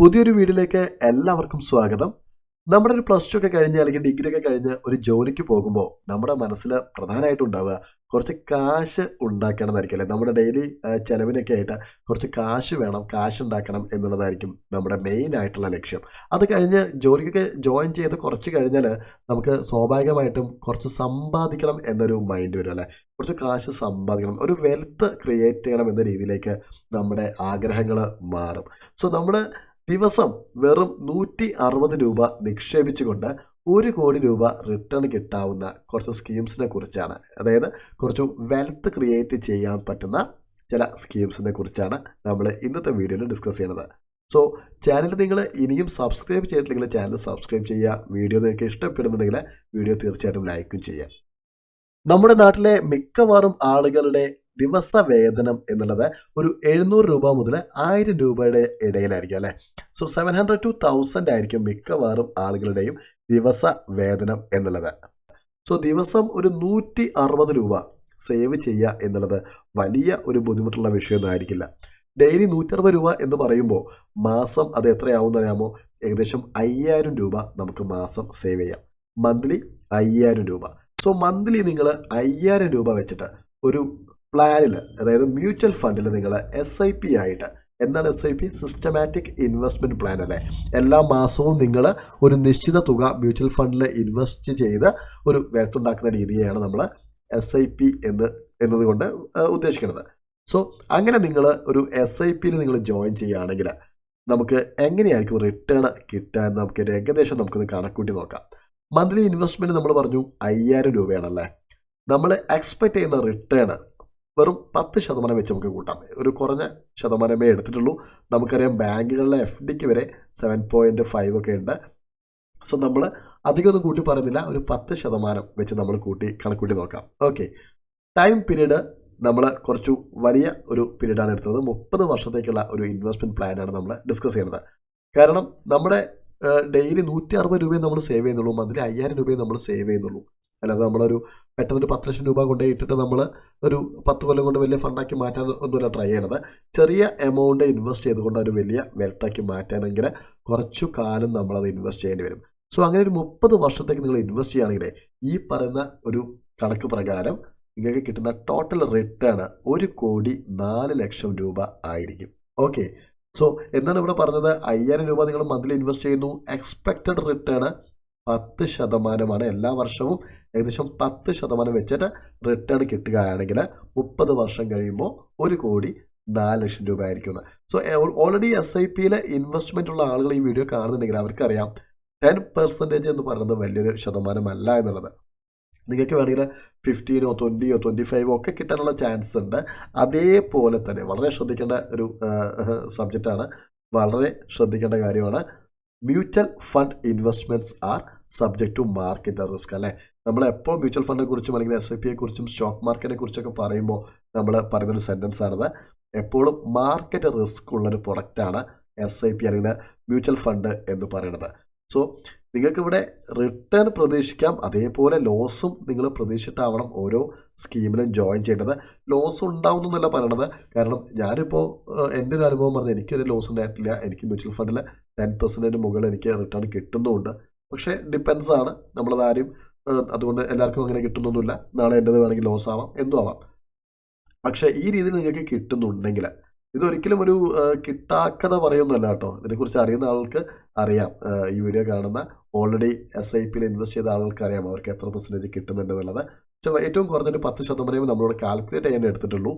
പുതിയൊരു വീഡിയോയിലേക്ക് എല്ലാവർക്കും സ്വാഗതം. നമ്മുടെ ഒരു പ്ലസ് ടു ഒക്കെ കഴിഞ്ഞ് അല്ലെങ്കിൽ ഡിഗ്രി ഒക്കെ കഴിഞ്ഞ് ഒരു ജോലിക്ക് പോകുമ്പോൾ നമ്മുടെ മനസ്സിൽ പ്രധാനമായിട്ടും ഉണ്ടാവുക കുറച്ച് കാശ് ഉണ്ടാക്കണം എന്നായിരിക്കും അല്ലേ? നമ്മുടെ ഡെയിലി ചെലവിനൊക്കെ ആയിട്ട് കുറച്ച് കാശ് വേണം കാശ് ഉണ്ടാക്കണം എന്നുള്ളതായിരിക്കും നമ്മുടെ മെയിൻ ആയിട്ടുള്ള ലക്ഷ്യം. അത് കഴിഞ്ഞ് ജോലിക്കൊക്കെ ജോയിൻ ചെയ്ത് കുറച്ച് കഴിഞ്ഞാൽ നമുക്ക് സ്വാഭാവികമായിട്ടും കുറച്ച് സമ്പാദിക്കണം എന്നൊരു മൈൻഡ് വരും അല്ലേ? കുറച്ച് കാശ് സമ്പാദിക്കണം ഒരു വെൽത്ത് ക്രിയേറ്റ് ചെയ്യണം എന്ന രീതിയിലേക്ക് നമ്മുടെ ആഗ്രഹങ്ങൾ മാറും. സോ നമ്മൾ ദിവസം വെറും നൂറ്റി അറുപത് രൂപ നിക്ഷേപിച്ചുകൊണ്ട് ഒരു കോടി രൂപ റിട്ടേൺ കിട്ടാവുന്ന കുറച്ച് സ്കീംസിനെ കുറിച്ചാണ്. അതായത് കുറച്ച് വെൽത്ത് ക്രിയേറ്റ് ചെയ്യാൻ പറ്റുന്ന ചില സ്കീംസിനെ കുറിച്ചാണ് നമ്മൾ ഇന്നത്തെ വീഡിയോയിൽ ഡിസ്കസ് ചെയ്യുന്നത്. സോ ചാനൽ നിങ്ങൾ ഇനിയും സബ്സ്ക്രൈബ് ചെയ്തിട്ടില്ലെങ്കിൽ ചാനൽ സബ്സ്ക്രൈബ് ചെയ്യുക. വീഡിയോ നിങ്ങൾക്ക് ഇഷ്ടപ്പെടുന്നുണ്ടെങ്കിൽ വീഡിയോ തീർച്ചയായിട്ടും ലൈക്കും ചെയ്യുക. നമ്മുടെ നാട്ടിലെ മിക്കവാറും ആളുകളുടെ ദിവസ വേതനം എന്നുള്ളത് ഒരു എഴുന്നൂറ് രൂപ മുതൽ ആയിരം രൂപയുടെ ഇടയിലായിരിക്കും അല്ലേ? So seven hundred to thousand ആയിരിക്കും മിക്കവാറും ആളുകളുടെയും ദിവസ വേതനം എന്നുള്ളത്. സോ ദിവസം ഒരു നൂറ്റി അറുപത് രൂപ സേവ് ചെയ്യുക എന്നുള്ളത് വലിയ ഒരു ബുദ്ധിമുട്ടുള്ള വിഷയമൊന്നും ആയിരിക്കില്ല. ഡെയിലി നൂറ്ററുപത് രൂപ എന്ന് പറയുമ്പോൾ മാസം അത് എത്രയാവും അറിയാമോ? ഏകദേശം അയ്യായിരം രൂപ നമുക്ക് മാസം സേവ് ചെയ്യാം. മന്ത്ലി അയ്യായിരം രൂപ. സോ മന്ത്ലി നിങ്ങൾ അയ്യായിരം രൂപ വെച്ചിട്ട് ഒരു പ്ലാനിൽ അതായത് മ്യൂച്വൽ ഫണ്ടിൽ നിങ്ങൾ എസ് ഐ പി ആയിട്ട് എന്താണ് S I P systematic investment plan അല്ലേ? എല്ലാ മാസവും നിങ്ങൾ ഒരു നിശ്ചിത തുക മ്യൂച്വൽ ഫണ്ടിൽ ഇൻവെസ്റ്റ് ചെയ്ത് ഒരു വെൽത്തുണ്ടാക്കുന്ന രീതിയാണ് നമ്മൾ എസ് ഐ പി എന്ന് എന്നതുകൊണ്ട് ഉദ്ദേശിക്കുന്നത്. സോ അങ്ങനെ നിങ്ങൾ ഒരു എസ് ഐ പിയിൽ നിങ്ങൾ ജോയിൻ ചെയ്യുകയാണെങ്കിൽ നമുക്ക് എങ്ങനെയായിരിക്കും റിട്ടേൺ എന്ന് നമുക്ക് ഏകദേശം നമുക്കൊന്ന് കണക്കൂട്ടി നോക്കാം. മന്ത്ലി ഇൻവെസ്റ്റ്മെന്റ് നമ്മൾ പറഞ്ഞു അയ്യായിരം രൂപയാണല്ലേ? നമ്മൾ എക്സ്പെക്റ്റ് ചെയ്യുന്ന റിട്ടേൺ വെറും പത്ത് ശതമാനം വെച്ച് നമുക്ക് കൂട്ടാം. ഒരു കുറഞ്ഞ ശതമാനമേ എടുത്തിട്ടുള്ളൂ. നമുക്കറിയാം ബാങ്കുകളിലെ എഫ് ഡിക്ക് വരെ സെവൻ പോയിന്റ് ഫൈവ് ഒക്കെ ഉണ്ട്. സോ നമ്മൾ അധികമൊന്നും കൂട്ടി പറയുന്നില്ല. ഒരു പത്ത് ശതമാനം വെച്ച് നമ്മൾ കൂട്ടി കണക്കൂട്ടി നോക്കാം. ഓക്കെ ടൈം പീരീഡ് നമ്മൾ കുറച്ചു വലിയ ഒരു പീരീഡാണ് എടുത്തത്. മുപ്പത് വർഷത്തേക്കുള്ള ഒരു ഇൻവെസ്റ്റ്മെന്റ് പ്ലാനാണ് നമ്മൾ ഡിസ്കസ് ചെയ്യുന്നത്. കാരണം നമ്മുടെ ഡെയിലി നൂറ്റി അറുപത് രൂപയും നമ്മൾ സേവ് ചെയ്യുന്നുള്ളൂ. മന്ത്ലി അയ്യായിരം രൂപയും നമ്മൾ സേവ് ചെയ്യുന്നുള്ളൂ. അല്ലാതെ നമ്മളൊരു പെട്ടെന്ന് ഒരു പത്ത് ലക്ഷം രൂപ കൊണ്ട് ഇട്ടിട്ട് നമ്മൾ ഒരു പത്ത് കൊല്ലം കൊണ്ട് വലിയ ഫണ്ടാക്കി മാറ്റാൻ ഒന്നുമില്ല ട്രൈ ചെയ്യണത്. ചെറിയ എമൗണ്ട് ഇൻവെസ്റ്റ് ചെയ്തുകൊണ്ട് ഒരു വലിയ വെൽത്താക്കി മാറ്റാനെങ്കിൽ കുറച്ചു കാലം നമ്മളത് ഇൻവെസ്റ്റ് ചെയ്യേണ്ടി വരും. സോ അങ്ങനെ ഒരു മുപ്പത് വർഷത്തേക്ക് നിങ്ങൾ ഇൻവെസ്റ്റ് ചെയ്യുകയാണെങ്കിൽ ഈ പറയുന്ന ഒരു കണക്ക് പ്രകാരം നിങ്ങൾക്ക് കിട്ടുന്ന ടോട്ടൽ റിട്ടേൺ ഒരു കോടി നാല് ലക്ഷം രൂപ ആയിരിക്കും. ഓക്കെ സോ എന്താണ് ഇവിടെ പറഞ്ഞത്? അയ്യായിരം രൂപ നിങ്ങൾ മന്ത്ലി ഇൻവെസ്റ്റ് ചെയ്യുന്നു. എക്സ്പെക്റ്റഡ് റിട്ടേൺ പത്ത് ശതമാനമാണ് എല്ലാ വർഷവും ഏകദേശം പത്ത് ശതമാനം വെച്ചിട്ട് റിട്ടേൺ കിട്ടുകയാണെങ്കിൽ മുപ്പത് വർഷം കഴിയുമ്പോൾ ഒരു കോടി നാല് ലക്ഷം രൂപ ആയിരിക്കുന്നത് സോ ഓൾറെഡി എസ് ഐ പിയിലെ ഇൻവെസ്റ്റ്മെന്റ് ഉള്ള ആളുകൾ ഈ വീഡിയോ കാണുന്നുണ്ടെങ്കിൽ അവർക്കറിയാം ടെൻ പെർസെന്റേജ് എന്ന് പറയുന്നത് വലിയൊരു ശതമാനമല്ല എന്നുള്ളത്. നിങ്ങൾക്ക് വേണമെങ്കിൽ ഫിഫ്റ്റീനോ ട്വന്റിയോ ട്വന്റി ഫൈവോ ഒക്കെ കിട്ടാനുള്ള ചാൻസ് ഉണ്ട്. അതേപോലെ തന്നെ വളരെ ശ്രദ്ധിക്കേണ്ട ഒരു സബ്ജക്റ്റാണ് വളരെ ശ്രദ്ധിക്കേണ്ട കാര്യമാണ് mutual fund investments are subject to market risk അല്ലേ? നമ്മൾ എപ്പോൾ മ്യൂച്വൽ ഫണ്ടിനെ കുറിച്ചും അല്ലെങ്കിൽ എസ് ഐ പിയെ കുറിച്ചും സ്റ്റോക്ക് മാർക്കറ്റിനെ കുറിച്ചൊക്കെ പറയുമ്പോൾ നമ്മൾ പറയുന്നൊരു സെന്റൻസ് ആണത്. എപ്പോഴും മാർക്കറ്റ് റിസ്ക് ഉള്ളൊരു പ്രൊഡക്റ്റാണ് എസ് ഐ പി അല്ലെങ്കിൽ മ്യൂച്വൽ ഫണ്ട് എന്ന് പറയുന്നത് സോ നിങ്ങൾക്കിവിടെ റിട്ടേൺ പ്രതീക്ഷിക്കാം. അതേപോലെ ലോസും നിങ്ങൾ പ്രതീക്ഷിച്ചിട്ടാവണം ഓരോ സ്കീമിലും ജോയിൻ ചെയ്യേണ്ടത്. ലോസ് ഉണ്ടാവും എന്നല്ല പറയണത്. കാരണം ഞാനിപ്പോൾ എന്റെ ഒരു അനുഭവം പറഞ്ഞാൽ എനിക്കൊരു ലോസ് ഉണ്ടായിട്ടില്ല. എനിക്ക് മ്യൂച്വൽ ഫണ്ടിൽ ടെൻ പെർസെന്റിന് മുകളിൽ എനിക്ക് റിട്ടേൺ കിട്ടുന്നുമുണ്ട്. പക്ഷേ ഡിപ്പെൻസ് ആണ്. നമ്മളത് ആരും അതുകൊണ്ട് എല്ലാവർക്കും അങ്ങനെ കിട്ടുന്നൊന്നുമില്ല. നാളെ എന്റെത് വേണമെങ്കിൽ ലോസ് ആവാം എന്തും ആവാം. പക്ഷേ ഈ രീതിയിൽ നിങ്ങൾക്ക് കിട്ടുന്നുണ്ടെങ്കിൽ ഇതൊരിക്കലും ഒരു കിട്ടാക്കഥ പറയുന്നല്ല കേട്ടോ. ഇതിനെക്കുറിച്ച് അറിയുന്ന ആൾക്ക് അറിയാം. ഈ വീഡിയോ കാണുന്ന ഓൾറെഡി എസ് ഐ പിയിൽ ഇൻവെസ്റ്റ് ചെയ്ത ആൾക്ക് അറിയാം അവർക്ക് എത്ര പെർസെന്റേജ് കിട്ടുന്നുണ്ട് എന്നുള്ളത് പക്ഷേ ഏറ്റവും കുറഞ്ഞൊരു പത്ത് ശതമാനമേ നമ്മളോട് കാൽക്കുലേറ്റ് ചെയ്യാൻ എടുത്തിട്ടുള്ളൂ.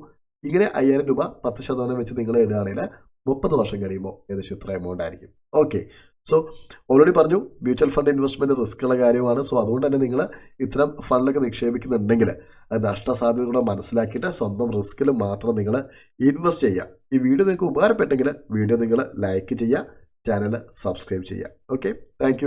ഇങ്ങനെ അയ്യായിരം രൂപ പത്ത് ശതമാനം വെച്ച് നിങ്ങൾ ഇടുകയാണെങ്കിൽ മുപ്പത് വർഷം കഴിയുമ്പോൾ ഏകദേശം ഇത്ര എമൗണ്ട് ആയിരിക്കും. ഓക്കെ സോ ഓൾറെഡി പറഞ്ഞു മ്യൂച്വൽ ഫണ്ട് ഇൻവെസ്റ്റ്മെന്റ് റിസ്ക്കുള്ള കാര്യമാണ്. സോ അതുകൊണ്ട് തന്നെ നിങ്ങൾ ഇത്തരം ഫണ്ടിലൊക്കെ നിക്ഷേപിക്കുന്നുണ്ടെങ്കിൽ അത് നഷ്ടസാധ്യതകളെ മനസ്സിലാക്കിയിട്ട് സ്വന്തം റിസ്കിൽ മാത്രം നിങ്ങൾ ഇൻവെസ്റ്റ് ചെയ്യുക. ഈ വീഡിയോ നിങ്ങൾക്ക് ഉപകാരപ്പെട്ടെങ്കിൽ വീഡിയോ നിങ്ങൾ ലൈക്ക് ചെയ്യുക ചാനൽ സബ്സ്ക്രൈബ് ചെയ്യുക. Okay thank